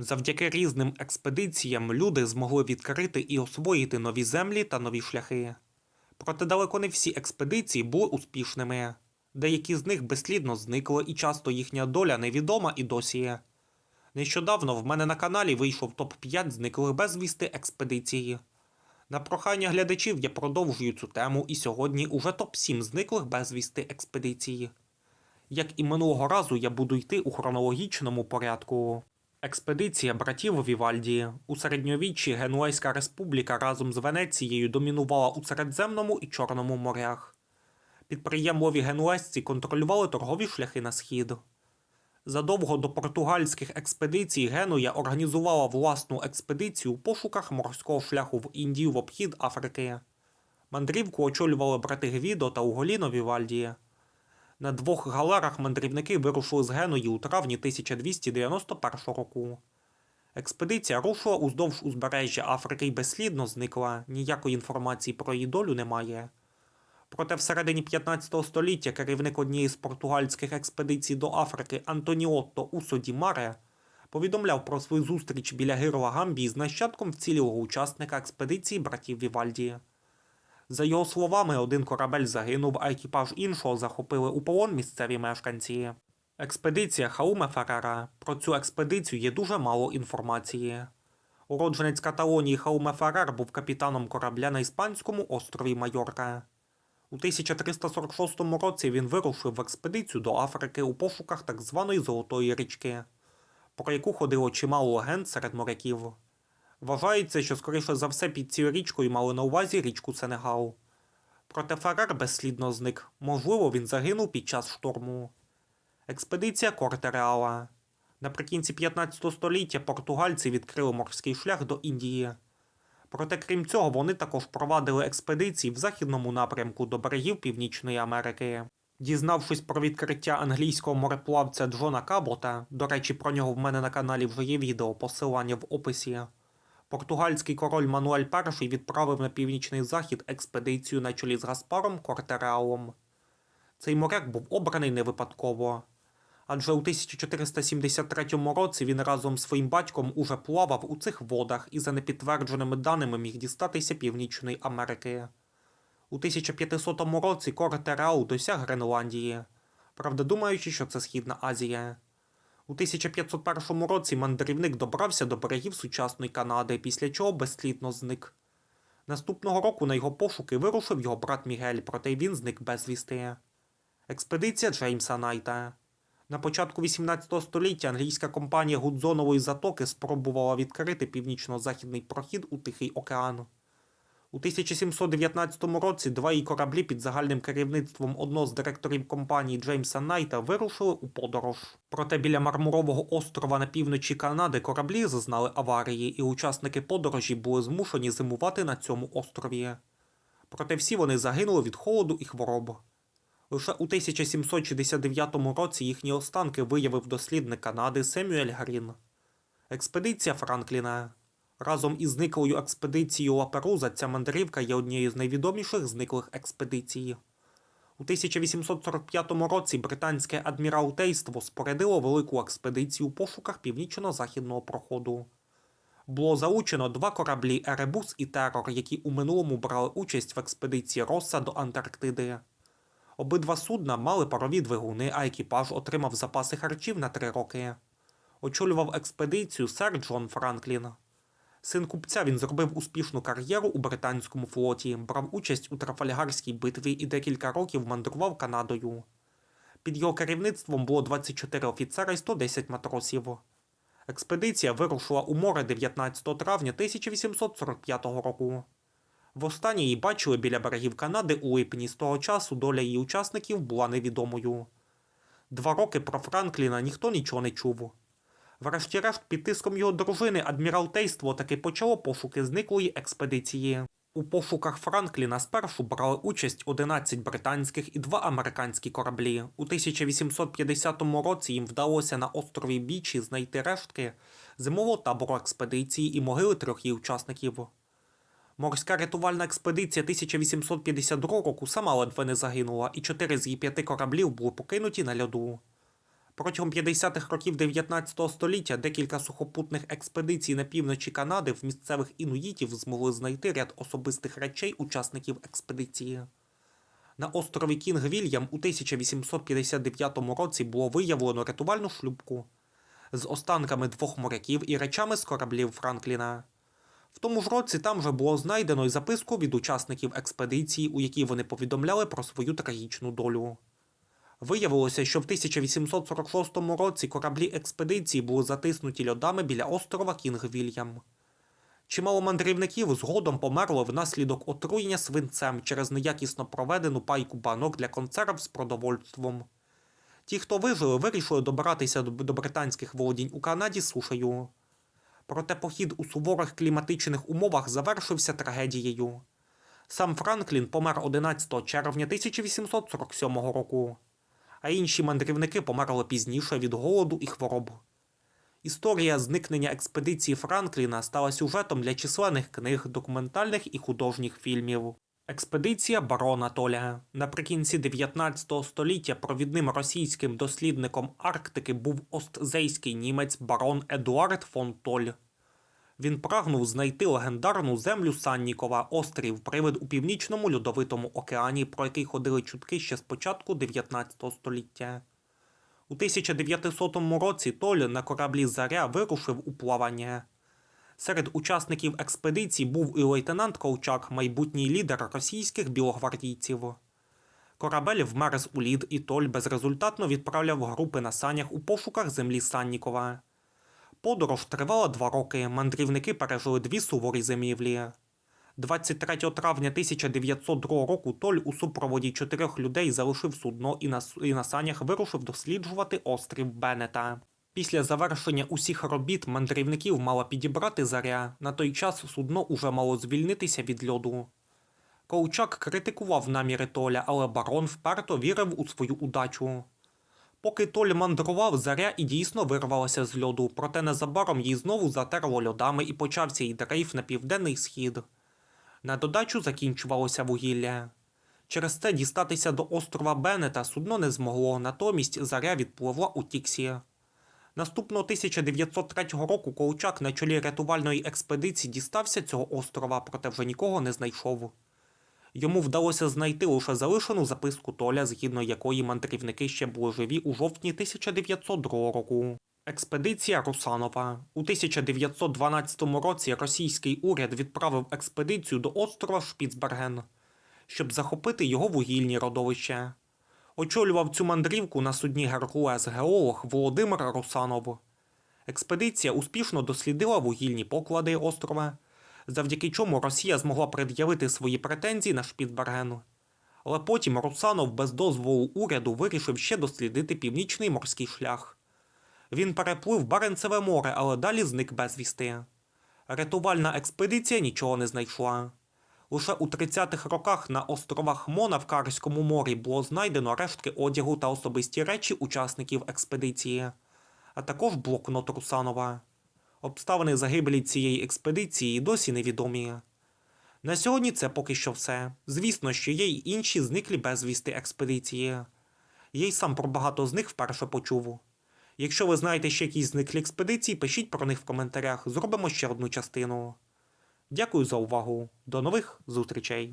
Завдяки різним експедиціям люди змогли відкрити і освоїти нові землі та нові шляхи. Проте далеко не всі експедиції були успішними. Деякі з них безслідно зникли, і часто їхня доля невідома і досі. Нещодавно в мене на каналі вийшов топ-5 зниклих безвісти експедиції. На прохання глядачів я продовжую цю тему, і сьогодні уже топ-7 зниклих безвісти експедиції. Як і минулого разу, я буду йти у хронологічному порядку. Експедиція братів Вівальді у середньовіччі Генуейська республіка разом з Венецією домінувала у Середземному і Чорному морях. Підприємливі генуезці контролювали торгові шляхи на схід. Задовго до португальських експедицій Генуя організувала власну експедицію у пошуках морського шляху в Індію в обхід Африки. Мандрівку очолювали брати Гвідо та Уголіно Вівальді. На двох галерах мандрівники вирушили з Геної у травні 1291 року. Експедиція рушила уздовж узбережжя Африки і безслідно зникла, ніякої інформації про її долю немає. Проте всередині 15 століття керівник однієї з португальських експедицій до Африки Антоніотто Усо Ді Маре повідомляв про свою зустріч біля Гирла Гамбії з нащадком вцілілого учасника експедиції братів Вівальді. За його словами, один корабель загинув, а екіпаж іншого захопили у полон місцеві мешканці. Експедиція Хауме Феррера. Про цю експедицію є дуже мало інформації. Уродженець Каталонії Хауме Феррер був капітаном корабля на іспанському острові Майорка. У 1346 році він вирушив в експедицію до Африки у пошуках так званої Золотої річки, про яку ходило чимало легенд серед моряків. Вважається, що скоріше за все під цією річкою мали на увазі річку Сенегал. Проте Феррер безслідно зник. Можливо, він загинув під час шторму. Експедиція Корте Реала. Наприкінці 15 століття португальці відкрили морський шлях до Індії. Проте, крім цього, вони також провадили експедиції в західному напрямку до берегів Північної Америки. Дізнавшись про відкриття англійського мореплавця Джона Кабота, до речі, про нього в мене на каналі вже є відео, посилання в описі. Португальський король Мануель І відправив на північний захід експедицію на чолі з Гаспаром Кортереалом. Цей моряк був обраний не випадково. Адже у 1473 році він разом з своїм батьком уже плавав у цих водах і за непідтвердженими даними міг дістатися Північної Америки. У 1500 році Кортереал досяг Гренландії, правда думаючи, що це Східна Азія. У 1501 році мандрівник добрався до берегів сучасної Канади, після чого безслідно зник. Наступного року на його пошуки вирушив його брат Мігель, проте він зник безвісти. Експедиція Джеймса Найта. На початку 18 століття англійська компанія Гудзонової затоки спробувала відкрити північно-західний прохід у Тихий океан. У 1719 році два її кораблі під загальним керівництвом одного з директорів компанії Джеймса Найта вирушили у подорож. Проте біля Мармурового острова на півночі Канади кораблі зазнали аварії, і учасники подорожі були змушені зимувати на цьому острові. Проте всі вони загинули від холоду і хвороб. Лише у 1769 році їхні останки виявив дослідник Канади Семюель Грін. Експедиція Франкліна. Разом із зниклою експедицією Лаперуза ця мандрівка є однією з найвідоміших зниклих експедицій. У 1845 році британське адміралтейство спорядило велику експедицію у пошуках північно-західного проходу. Було залучено два кораблі Еребус і Терор, які у минулому брали участь в експедиції Росса до Антарктиди. Обидва судна мали парові двигуни, а екіпаж отримав запаси харчів на три роки. Очолював експедицію сер Джон Франклін. Син купця він зробив успішну кар'єру у британському флоті, брав участь у Трафальгарській битві і декілька років мандрував Канадою. Під його керівництвом було 24 офіцера і 110 матросів. Експедиція вирушила у море 19 травня 1845 року. Востаннє її бачили біля берегів Канади у липні, з того часу доля її учасників була невідомою. Два роки про Франкліна ніхто нічого не чув. Врешті-решт, під тиском його дружини адміралтейство таки почало пошуки зниклої експедиції. У пошуках Франкліна спершу брали участь 11 британських і 2 американські кораблі. У 1850 році їм вдалося на острові Бічі знайти рештки зимового табору експедиції і могили трьох її учасників. Морська рятувальна експедиція 1852 року сама ледве не загинула, і чотири з її п'яти кораблів були покинуті на льоду. Протягом 50-х років 19 століття декілька сухопутних експедицій на півночі Канади в місцевих інуїтів змогли знайти ряд особистих речей учасників експедиції. На острові Кінг Вільям у 1859 році було виявлено рятувальну шлюпку з останками двох моряків і речами з кораблів Франкліна. В тому ж році там же було знайдено й записку від учасників експедиції, у якій вони повідомляли про свою трагічну долю. Виявилося, що в 1846 році кораблі експедиції були затиснуті льодами біля острова Кінг Вільям. Чимало мандрівників згодом померло внаслідок отруєння свинцем через неякісно проведену пайку банок для консерв з продовольством. Ті, хто вижили, вирішили добиратися до до британських володінь у Канаді сушею. Проте похід у суворих кліматичних умовах завершився трагедією. Сам Франклін помер 11 червня 1847 року, а інші мандрівники померли пізніше від голоду і хвороб. Історія зникнення експедиції Франкліна стала сюжетом для численних книг, документальних і художніх фільмів. Експедиція барона Толя. Наприкінці 19 століття провідним російським дослідником Арктики був остзейський німець барон Едуард фон Толь. Він прагнув знайти легендарну землю Саннікова, острів Привид у північному льодовитому океані, про який ходили чутки ще з початку 19 століття. У 1900 році Толь на кораблі Заря вирушив у плавання. Серед учасників експедиції був і лейтенант Колчак, майбутній лідер російських білогвардійців. Корабель вмерз у лід, і Толь безрезультатно відправляв групи на санях у пошуках землі Саннікова. Подорож тривала два роки. Мандрівники пережили дві суворі зимівлі. 23 травня 1902 року Толь у супроводі чотирьох людей залишив судно і на, і на санях вирушив досліджувати острів Беннета. Після завершення усіх робіт мандрівників мала підібрати заря. На той час судно уже мало звільнитися від льоду. Колчак критикував наміри Толя, але барон вперто вірив у свою удачу. Поки Толь мандрував, заря і дійсно вирвалася з льоду, проте незабаром їй знову затерло льодами і почався її дрейф на південний схід. На додачу закінчувалося вугілля. Через це дістатися до острова Беннета судно не змогло, натомість заря відпливла у Тіксі. Наступного 1903 року Колчак на чолі рятувальної експедиції дістався цього острова, проте вже нікого не знайшов. Йому вдалося знайти лише залишену записку Толя, згідно якої мандрівники ще були живі у жовтні 1902 року. Експедиція Русанова. У 1912 році російський уряд відправив експедицію до острова Шпіцберген, щоб захопити його вугільні родовища. Очолював цю мандрівку на судні Геркулес геолог Володимир Русанов. Експедиція успішно дослідила вугільні поклади острова, завдяки чому Росія змогла пред'явити свої претензії на Шпіцберген. Але потім Русанов без дозволу уряду вирішив ще дослідити північний морський шлях. Він переплив Баренцеве море, але далі зник безвісти. Рятувальна експедиція нічого не знайшла. Лише у 30-х роках на островах Мона в Карському морі було знайдено рештки одягу та особисті речі учасників експедиції, а також блокнот Русанова. Обставини загибелі цієї експедиції досі невідомі. На сьогодні це поки що все. Звісно, що є й інші зниклі безвісти експедиції. Я й сам про багато з них вперше почув. Якщо ви знаєте ще якісь зниклі експедиції, пишіть про них в коментарях, зробимо ще одну частину. Дякую за увагу. До нових зустрічей!